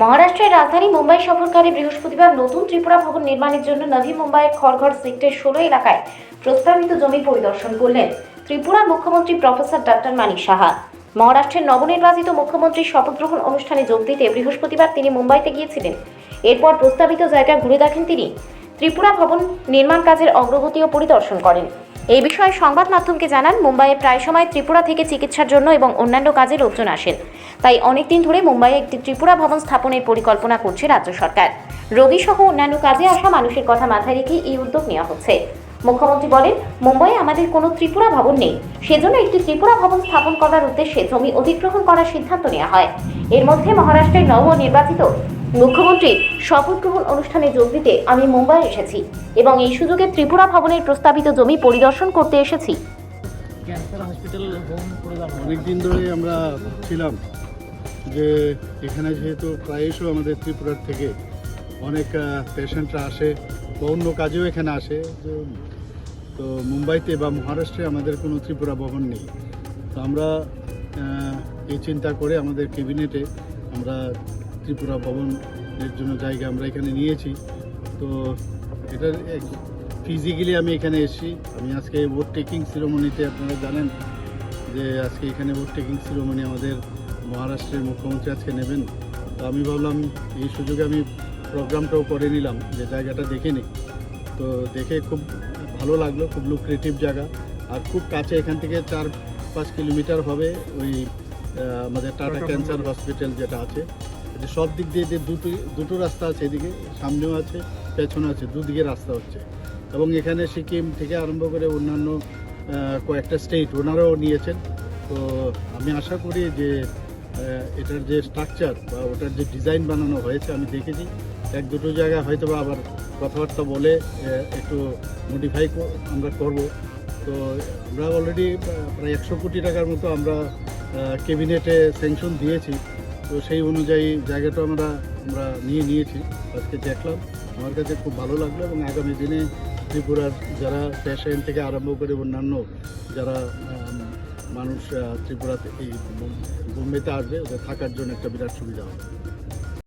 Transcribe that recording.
মহারাষ্ট্রের রাজধানী মুম্বাই সফরকারী বৃহস্পতিবার নতুন ত্রিপুরা ভবন নির্মাণের জন্য নভি মুম্বাইয়ের খড়ঘর সেক্টর ষোলো এলাকায় প্রস্তাবিত জমি পরিদর্শন করলেন ত্রিপুরার মুখ্যমন্ত্রী প্রফেসর ডক্টর মানিক সাহা। মহারাষ্ট্রের নবনির্বাচিত মুখ্যমন্ত্রীর শপথ গ্রহণ অনুষ্ঠানে যোগ দিতে বৃহস্পতিবার তিনি মুম্বাইতে গিয়েছিলেন। এরপর প্রস্তাবিত জায়গা ঘুরে দেখেন তিনি। ত্রিপুরা ভবন নির্মাণ কাজের অগ্রগতিও পরিদর্শন করেন। এই বিষয়ে সংবাদ মাধ্যমকে জানান, মুম্বাইয়ে প্রায় সময় ত্রিপুরা থেকে চিকিৎসার জন্য এবং অন্যান্য কাজে লোকজন আসেন। তাই অনেকদিন ধরে মুম্বাইয়ে একটি ত্রিপুরা ভবন স্থাপনের পরিকল্পনা করছে রাজ্য সরকার। রোগী সহ অন্যান্য কাজে আসা মানুষের কথা মাথায় রেখে এই উদ্যোগ নেওয়া হচ্ছে। মুখ্যমন্ত্রী বলেন, মুম্বাইয়ে আমাদের কোনো ত্রিপুরা ভবন নেই। সেজন্য একটি ত্রিপুরা ভবন স্থাপন করার উদ্দেশ্যে জমি অধিগ্রহণ করার সিদ্ধান্ত নেওয়া হয়। এর মধ্যে মহারাষ্ট্রের নবনির্বাচিত মুখ্যমন্ত্রীর শপথ গ্রহণ অনুষ্ঠানে যোগ দিতে আমি মুম্বাই এসেছি এবং এই সুযোগে ত্রিপুরা ভবনের প্রস্তাবিত জমি পরিদর্শন করতে এসেছি। ক্যান্সার হসপিটাল হোম অনেক দিন ধরে আমরা ছিলাম যে এখানে যেহেতু প্রায়শ আমাদের ত্রিপুরার থেকে অনেক পেশেন্টরা আসে বা অন্য কাজেও এখানে আসে তো- তো মুম্বাইতে বা মহারাষ্ট্রে আমাদের কোনো ত্রিপুরা ভবন নেই। তো আমরা এই চিন্তা করে আমাদের ক্যাবিনেটে আমরা ত্রিপুরা ভবনের জন্য জায়গা আমরা এখানে নিয়েছি। তো এটার ফিজিক্যালি আমি এখানে এসেছি। আমি আজকে ভোট টেকিং সিরোমনিতে আপনারা জানেন যে আজকে এখানে ভোট টেকিং সিরোমনি আমাদের মহারাষ্ট্রের মুখ্যমন্ত্রী আজকে নেবেন। তো আমি ভাবলাম এই সুযোগে আমি প্রোগ্রামটাও করে নিলাম যে জায়গাটা দেখে নিই। তো দেখে খুব ভালো লাগল খুব লুক্রেটিভ জায়গা। আর খুব কাছে এখান থেকে চার পাঁচ কিলোমিটার হবে ওই আমাদের টাটা ক্যান্সার হসপিটাল যেটা আছে। যে সব দিক দিয়ে যে দুটো দুটো রাস্তা আছে এদিকে, সামনেও আছে পেছনে আছে, দুদিকে রাস্তা হচ্ছে। এবং এখানে সিকিম থেকে আরম্ভ করে অন্যান্য কয়েকটা স্টেট ওনারাও নিয়েছেন। তো আমি আশা করি যে এটার যে স্ট্রাকচার বা ওটার যে ডিজাইন বানানো হয়েছে, আমি দেখেছি। এক দুটো জায়গায় হয়তো বা আবার কথাবার্তা বলে একটু মডিফাই আমরা করব। তো আমরা অলরেডি প্রায় একশো কোটি টাকার মতো আমরা ক্যাবিনেটে স্যাংশন দিয়েছি। তো সেই অনুযায়ী জায়গাটা আমরা আমরা নিয়ে নিয়েছি। আজকে দেখলাম। আমার কাছে খুব ভালো লাগল এবং আগামী দিনে ত্রিপুরার যারা পেশেন্ট থেকে আরম্ভ করে অন্যান্য যারা মানুষ ত্রিপুরাতে এই বোম্বেতে আসবে, ওদের থাকার জন্য একটা বিরাট সুবিধা হবে।